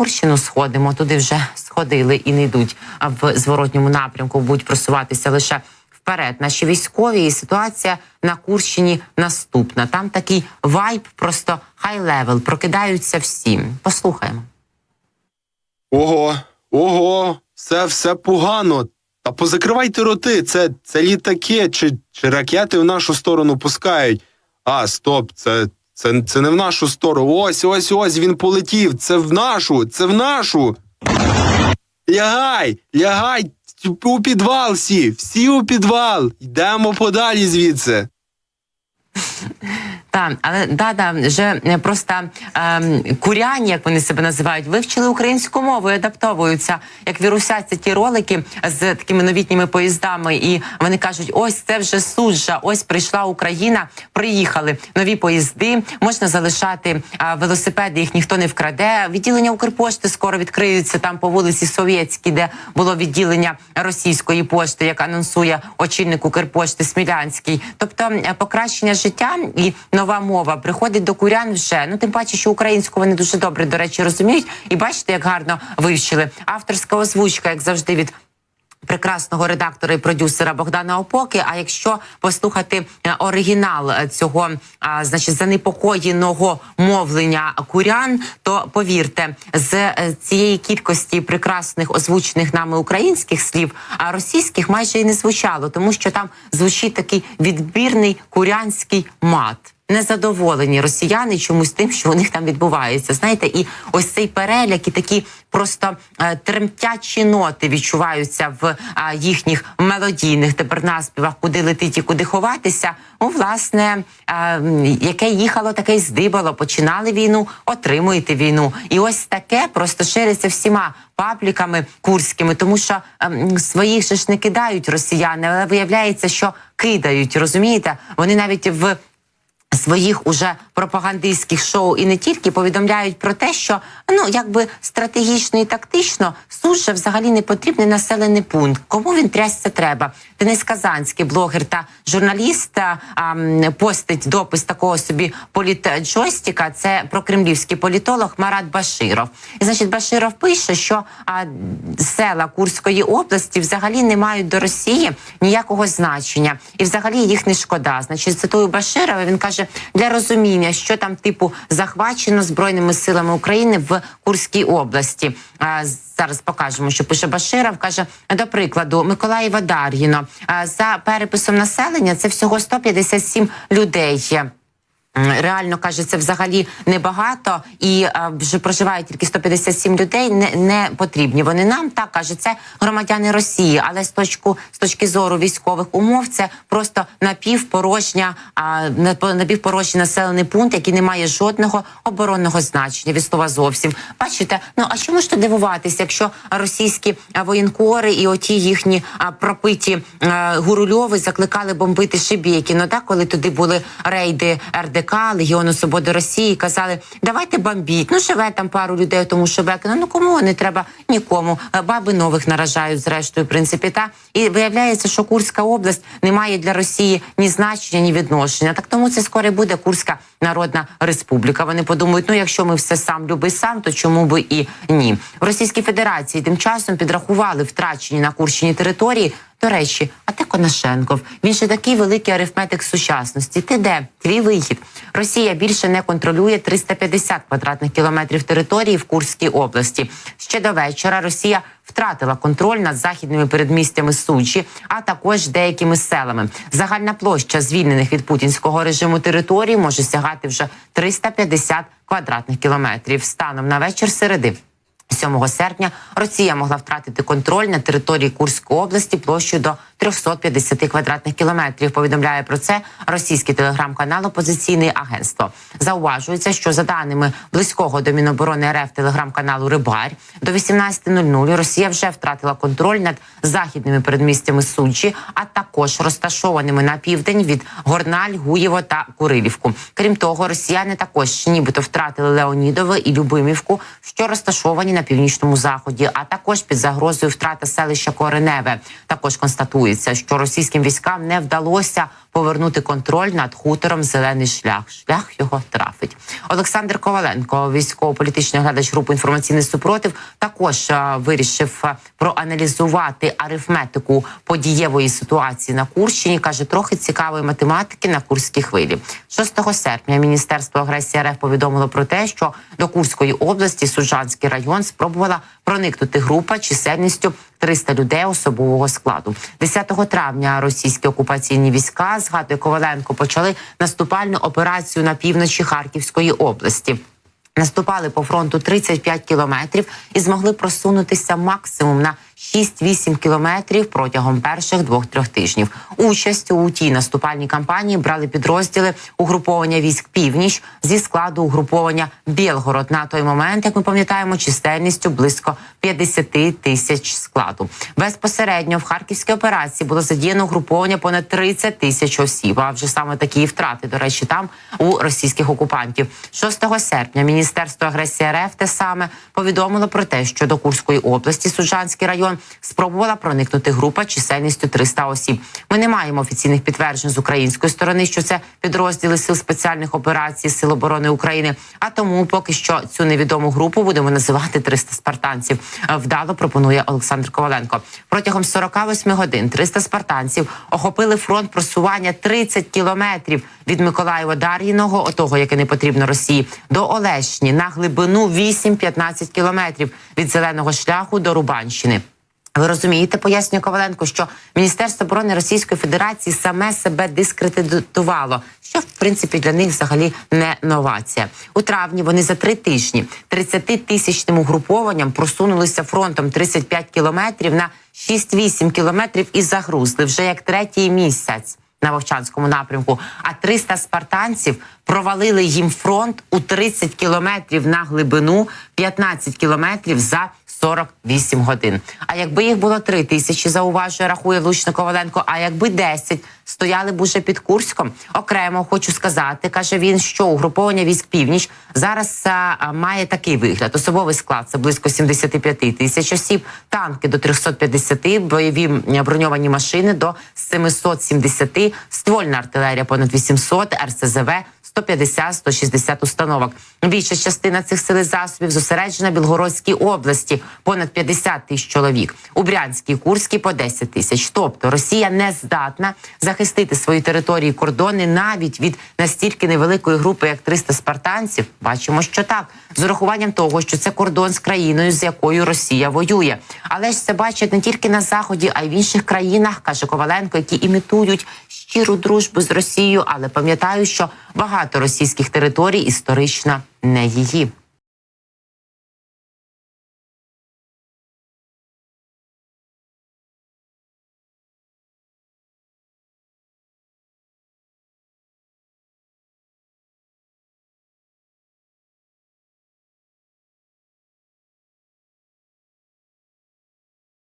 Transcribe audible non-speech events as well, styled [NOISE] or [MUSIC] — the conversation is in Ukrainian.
Курщину сходимо. Туди вже сходили і не йдуть а в зворотньому напрямку, будуть просуватися лише вперед. Наші військові і ситуація на Курщині наступна. Там такий вайб, просто хай левел. Прокидаються всі. Послухаємо. Ого, ого, все, все погано. Та позакривайте роти, це, це літаки чи, чи ракети в нашу сторону пускають. А, стоп, це, це, це не в нашу сторону. Ось, ось, ось він полетів. Це в нашу, це в нашу. Лягай, лягай, у підвал всі, всі у підвал. Йдемо подалі звідси. [LAUGHS] Так, але да, да, вже е, просто ем, куряні, як вони себе називають, вивчили українську мову і адаптовуються. Як вірусяться ті ролики з такими новітніми поїздами, і вони кажуть: ось це вже суджа, ось прийшла Україна. Приїхали нові поїзди. Можна залишати а, велосипеди, їх ніхто не вкраде. Відділення Укрпошти скоро відкриються там по вулиці Совєтській, де було відділення російської пошти, як анонсує очільник Укрпошти Смілянський. Тобто е, покращення життя і нова мова приходить до курян вже. Ну тим паче, що українську вони дуже добре до речі розуміють. І бачите, як гарно вивчили. Авторська озвучка, як завжди, від. Прекрасного редактора і продюсера Богдана Опоки. А якщо послухати е, оригінал е, цього, а, значить, занепокоєного мовлення курян, то повірте, з е, цієї кількості прекрасних озвучених нами українських слів, а російських майже і не звучало, тому що там звучить такий відбірний курянський мат. Незадоволені росіяни чомусь тим, що у них там відбувається. Знаєте, і ось цей переляк і такі просто е, тремтячі ноти відчуваються в е, їхніх мелодійних тепер наспівах, куди летить і куди ховатися. Ну, власне, е, яке їхало, таке й здибало. Починали війну, отримуєте війну. І ось таке просто шириться всіма пабліками курськими, тому що ем, своїх ж не кидають росіяни, але виявляється, що кидають. Розумієте, вони навіть в своїх уже пропагандистських шоу і не тільки повідомляють про те, що ну якби стратегічно і тактично суджа взагалі не потрібний населений пункт. Кому він трясся треба? Денис Казанський, блогер та журналіст, а, постить допис такого собі політджойстіка. Це прокремлівський політолог Марат Баширов. І значить, Баширов пише, що а, села Курської області взагалі не мають до Росії ніякого значення, і взагалі їх не шкода. Значить, цитую Баширова. Він каже для розуміння, що там типу захвачено збройними силами України в Курській області. Зараз покажемо, що пише Баширов. каже до прикладу, Миколаєва Дар'їно за переписом населення це всього 157 людей. Реально каже, це взагалі небагато, і а, вже проживає тільки 157 людей. Не, не потрібні вони нам. Так каже, це громадяни Росії, але з точку з точки зору військових умов, це просто напівпорожня, а напівпорожній населений пункт, який не має жодного оборонного значення від слова зовсім. Бачите, ну а чому ж то дивуватися, якщо російські воєнкори і оті їхні а, пропиті а, гурульови закликали бомбити Шибєкі, ну так, коли туди були рейди РДК, Легіону Свободи Росії, казали, давайте бомбіть. Ну живе там пару людей, тому що Бекена. Ну кому не треба нікому. Е, Баби нових наражають, зрештою, в принципі, та і виявляється, що Курська область не має для Росії ні значення, ні відношення. Так тому це скоро буде Курська Народна Республіка. Вони подумають, ну якщо ми все сам люби сам, то чому би і ні? В Російській Федерації тим часом підрахували втрачені на Курщині території. До речі, а те Конашенков. Він ще такий великий арифметик сучасності. Ти де? Твій вихід. Росія більше не контролює 350 квадратних кілометрів території в Курській області. Ще до вечора Росія втратила контроль над західними передмістями Сучі, а також деякими селами. Загальна площа звільнених від путінського режиму території може сягати вже 350 квадратних кілометрів. Станом на вечір середи. 7 серпня. Росія могла втратити контроль на території Курської області площею до 350 квадратних кілометрів. Повідомляє про це російський телеграм-канал Опозиційне агентство. Зауважується, що за даними близького до Міноборони РФ телеграм-каналу Рибар до 18.00 Росія вже втратила контроль над західними передмістями Суджі, а також розташованими на південь від Горналь, Гуєво та Курилівку. Крім того, росіяни також нібито втратили Леонідове і Любимівку, що розташовані на північному заході, а також під загрозою втрати селища Кореневе. Також констатується, що російським військам не вдалося повернути контроль над хутором Зелений шлях. Шлях його трафить. Олександр Коваленко, військово-політичний глядач групи інформаційний супротив, також е, вирішив е, проаналізувати арифметику подієвої ситуації на Курщині. каже, трохи цікавої математики на Курській хвилі. 6 серпня Міністерство агресії РФ повідомило про те, що до Курської області Суджанський район спробувала проникнути група чисельністю 300 людей особового складу. 10 травня російські окупаційні війська згадує Коваленко почали наступальну операцію на півночі Харківської області. Наступали по фронту 35 кілометрів і змогли просунутися максимум на 6-8 кілометрів протягом перших двох-трьох тижнів. Участь у тій наступальній кампанії брали підрозділи угруповання військ північ зі складу угруповання Білгород. На той момент, як ми пам'ятаємо, чисельністю близько 50 тисяч складу. Безпосередньо в харківській операції було задіяно угруповання понад 30 тисяч осіб. А вже саме такі втрати, до речі, там у російських окупантів. 6 серпня Міністерство агресії РФ те саме повідомило про те, що до Курської області Суджанський район спробувала проникнути група чисельністю 300 осіб. Ми не маємо офіційних підтверджень з української сторони, що це підрозділи сил спеціальних операцій Сил оборони України. А тому поки що цю невідому групу будемо називати 300 спартанців. Е, Вдало пропонує Олександр Коваленко. Протягом 48 годин 300 спартанців охопили фронт просування 30 кілометрів від Миколаєва Дар'їного, отого, яке не потрібно Росії, до Олешні на глибину 8-15 кілометрів від зеленого шляху до Рубанщини. Ви розумієте, пояснює Коваленко, що Міністерство оборони Російської Федерації саме себе дискредитувало, що в принципі для них взагалі не новація. У травні вони за три тижні 30-тисячним угрупованням просунулися фронтом 35 кілометрів на 6-8 кілометрів і загрузли вже як третій місяць на Вовчанському напрямку. А 300 спартанців провалили їм фронт у 30 кілометрів на глибину, 15 кілометрів за 48 годин. А якби їх було 3 тисячі, зауважує, рахує Лучно Коваленко. А якби 10, стояли б уже під Курськом. Окремо хочу сказати, каже він, що угруповання військ північ зараз а, а, має такий вигляд. Особовий склад це близько 75 тисяч осіб, танки до 350, бойові броньовані машини до 770, ствольна артилерія понад 800, РСЗВ 150-160 установок. Більша частина цих сил засобів зосереджена в Білгородській області, понад 50 тисяч чоловік. У Брянській, Курській по 10 тисяч. Тобто Росія не здатна захистити свої території кордони навіть від настільки невеликої групи, як 300 спартанців. Бачимо, що так з урахуванням того, що це кордон з країною, з якою Росія воює. Але ж це бачать не тільки на заході, а й в інших країнах, каже Коваленко, які імітують щиру дружбу з Росією, але пам'ятаю, що багато російських територій історично не її.